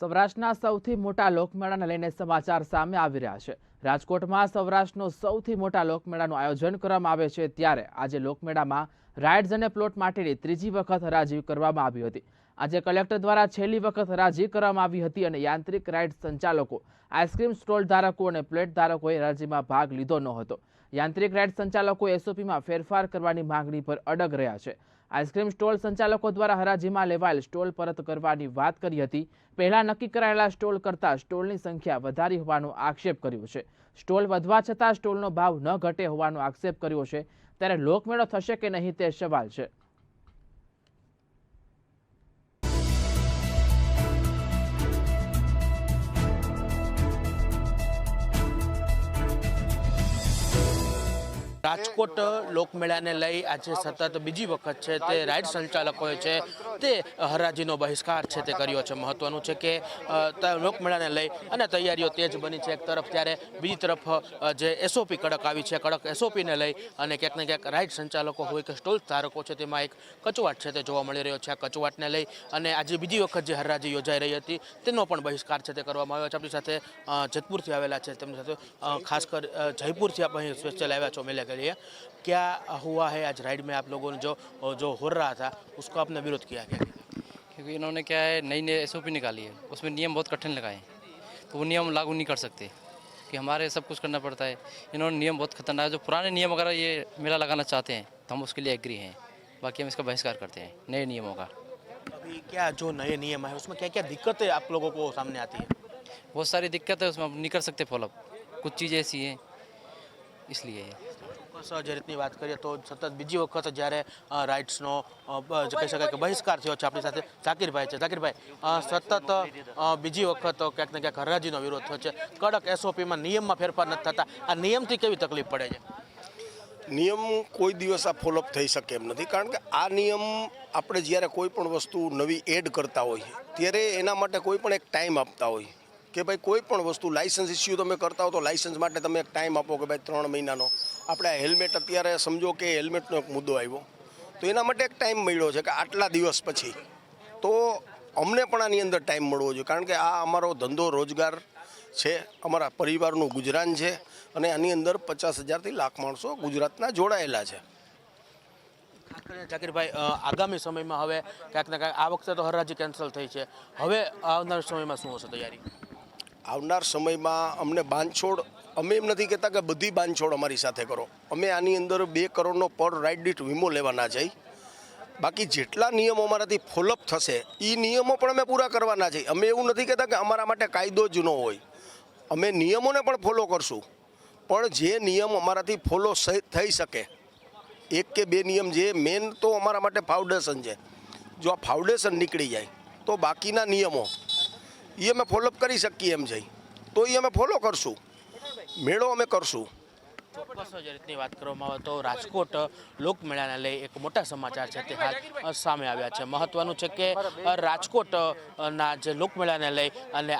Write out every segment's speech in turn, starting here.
સૌરાષ્ટ્રના સૌથી મોટા લોકમેળાને લઈને સમાચાર સામે આવી રહ્યા છે. રાજકોટમાં સૌરાષ્ટ્રનો સૌથી મોટા લોકમેળાનું આયોજન કરવામાં આવે છે ત્યારે આજે લોકમેળામાં રાઇડ્સ અને પ્લોટ માટેની ત્રીજી વખત હરાજી કરવામાં આવી હતી. આજે કલેક્ટર દ્વારા છેલ્લી વખત હરાજી કરવામાં આવી હતી અને યાંત્રિક રાઇડ સંચાલકો, આઈસ્ક્રીમ સ્ટોલ ધારકો અને પ્લેટ ધારકોએ હરાજીમાં ભાગ લીધો ન હતો. યાંત્રિક રાઇડ સંચાલકો એસઓપીમાં ફેરફાર કરવાની માંગણી પર અડગ રહ્યા છે. આઈસ્ક્રીમ સ્ટોલ સંચાલકો દ્વારા હરાજીમાં લેવાયેલ સ્ટોલ પરત કરવાની વાત કરી હતી. પહેલા નક્કી કરાયેલા સ્ટોલ કરતાં સ્ટોલની સંખ્યા વધારી હોવાનો આક્ષેપ કર્યો છે. સ્ટોલ વધવા છતાં સ્ટોલનો ભાવ ન ઘટે હોવાનો આક્ષેપ કર્યો છે. ત્યારે લોકમેળો થશે કે નહીં તે સવાલ છે. રાજકોટ લોકમેળાને લઈ આજે સતત બીજી વખત છે તે રાઇડ સંચાલકોએ છે તે હરાજીનો બહિષ્કાર છે તે કર્યો છે. મહત્વનું છે કે લોકમેળાને લઈ અને તૈયારીઓ તેજ બની છે એક તરફ ત્યારે બીજી તરફ જે એસઓપી કડક આવી છે, કડક એસઓપીને લઈ અને ક્યાંક ને ક્યાંક રાઇડ સંચાલકો હોય કે સ્ટોલ ધારકો છે તેમાં એક કચવાટ છે તે જોવા મળી રહ્યો છે. આ કચવાટને લઈ અને આજે બીજી વખત જે હરાજી યોજાઈ રહી હતી તેનો પણ બહિષ્કાર છે તે કરવામાં આવ્યો છે. આપણી સાથે જેતપુરથી આવેલા છે તેમની સાથે ખાસ કર જયપુરથી આપણે સ્પેશિયલ આવ્યા છો, મેલે लिए। क्या हुआ है आज राइड में आप लोगों ने जो जो हो रहा था उसको आपने विरोध किया क्या? क्योंकि इन्होंने क्या है नई नई एस निकाली है। उसमें नियम बहुत कठिन लगाए तो वो नियम लागू नहीं कर सकते कि हमारे सब कुछ करना पड़ता है। इन्होंने नियम बहुत खतरनाक है। जो पुराने नियम अगर ये मेला लगाना चाहते हैं तो हम उसके लिए एग्री हैं। बाकी हम इसका बहिष्कार करते हैं नए नियमों का। अभी क्या जो नए नियम है उसमें क्या क्या दिक्कतें आप लोगों को सामने आती है? बहुत सारी दिक्कत है उसमें हम नहीं कर सकते फॉलोअप कुछ चीज़ें ऐसी हैं इसलिए। ચોક્કસ રીતની વાત કરીએ તો સતત બીજી વખત જ્યારે જે કહી શકાય કે બહિષ્કાર થયો છે આપણી સાથે, ઝાકીરભાઈ છે. ઝાકીરભાઈ સતત બીજી વખત ક્યાંક ને ક્યાંક હરાજીનો વિરોધ થયો છે. કડક એસઓપીમાં નિયમમાં ફેરફાર નથી થતા. આ નિયમથી કેવી તકલીફ પડે છે? નિયમ કોઈ દિવસ આ ફોલોઅપ થઈ શકે એમ નથી. કારણ કે આ નિયમ આપણે જ્યારે કોઈ પણ વસ્તુ નવી એડ કરતા હોઈએ, ત્યારે એના માટે કોઈ પણ એક ટાઈમ આપતા હોય કે ભાઈ કોઈ પણ વસ્તુ લાઇસન્સ ઇસ્યુ તમે કરતા હો તો લાઇસન્સ માટે તમે એક ટાઈમ આપો કે ભાઈ ત્રણ મહિનાનો. આપણે આ હેલ્મેટ અત્યારે સમજો કે હેલ્મેટનો એક મુદ્દો આવ્યો. તો એના માટે એક ટાઈમ મળ્યો છે કે આટલા દિવસ પછી. તો અમને પણ આની અંદર ટાઈમ મળવો જોઈએ. કારણ કે આ અમારો ધંધો રોજગાર છે, અમારા પરિવારનું ગુજરાન છે અને આની અંદર પચાસ હજારથી લાખ માણસો ગુજરાતના જોડાયેલા છે. જાકીરભાઈ આગામી સમયમાં હવે ક્યાંક ને ક્યાંક આ વખતે તો હરાજી કેન્સલ થઈ છે. હવે આવનાર સમયમાં શું હશે તૈયારી? આવનાર સમયમાં અમને બાંધછોડ, અમે એમ નથી કહેતા કે બધી બાંધછોડ અમારી સાથે કરો. અમે આની અંદર બે કરોડનો પર રાઇડ દીઠ વીમો લેવાના છે. બાકી જેટલા નિયમો અમારાથી ફોલોઅપ થશે એ નિયમો પણ અમે પૂરા કરવાના છે. અમે એવું નથી કહેતા કે અમારા માટે કાયદો જ ન હોય. અમે નિયમોને પણ ફોલો કરશું. પણ જે નિયમ અમારાથી ફોલો થઈ શકે, એક કે બે નિયમ જે મેન તો અમારા માટે ફાઉન્ડેશન છે. જો આ ફાઉન્ડેશન નીકળી જાય, તો બાકીના નિયમો એ અમે ફોલોઅપ કરી શકીએ એમ જઈ. તો એ અમે ફોલો કરશું. મેળો અમે કરશું. રીતની વાત કરવામાં આવે તો રાજકોટ લોકમેળાને લઈ એક મોટા સમાચાર છે તે હાલ સામે આવ્યા છે. મહત્વનું છે કે અ, રાજકોટ અ, ના જે લોકમેળાને લઈ અને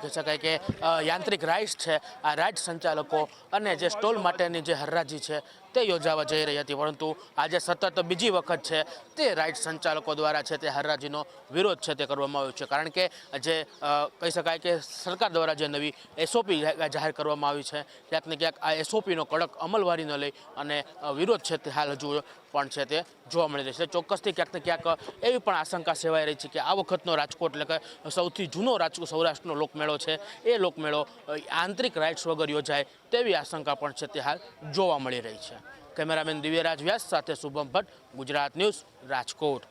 કહી શકાય કે યાંત્રિક રાઇડ્સ છે. આ રાઇડ સંચાલકો અને જે સ્ટોલ માટેની જે હરરાજી છે તે યોજાવા જઈ રહી હતી, પરંતુ આજે સતત બીજી વખત છે, તે રાઇડ સંચાલકો દ્વારા છે, તે હરરાજીનો વિરોધ છે, તે કરવામાં આવ્યો છે. કારણ કે જે કહી શકાય કે સરકાર દ્વારા જે નવી એસઓપી જાહેર કરવામાં આવી છે, ક્યાંક ને ક્યાંક આ એસઓપીનો કડક અમલવારીને લઈ અને વિરોધ છે, તે હાલ હજુ પણ છે, તે જોવા મળી રહી છે. ચોક્કસથી ક્યાંક ને ક્યાંક એવી પણ આશંકા સેવાઈ રહી છે કે આ વખતનો રાજકોટ, એટલે કે સૌથી જૂનો રાજકોટ, સૌરાષ્ટ્રનો લોકમેળો છે, એ લોકમેળો આંતરિક રાઇટ્સ વગર યોજાય તેવી આશંકા પણ છે, તે હાલ જોવા મળી રહી છે. કેમેરામેન દિવ્યરાજ વ્યાસ સાથે શુભમ ભટ્ટ ગુજરાત ન્યૂઝ રાજકોટ.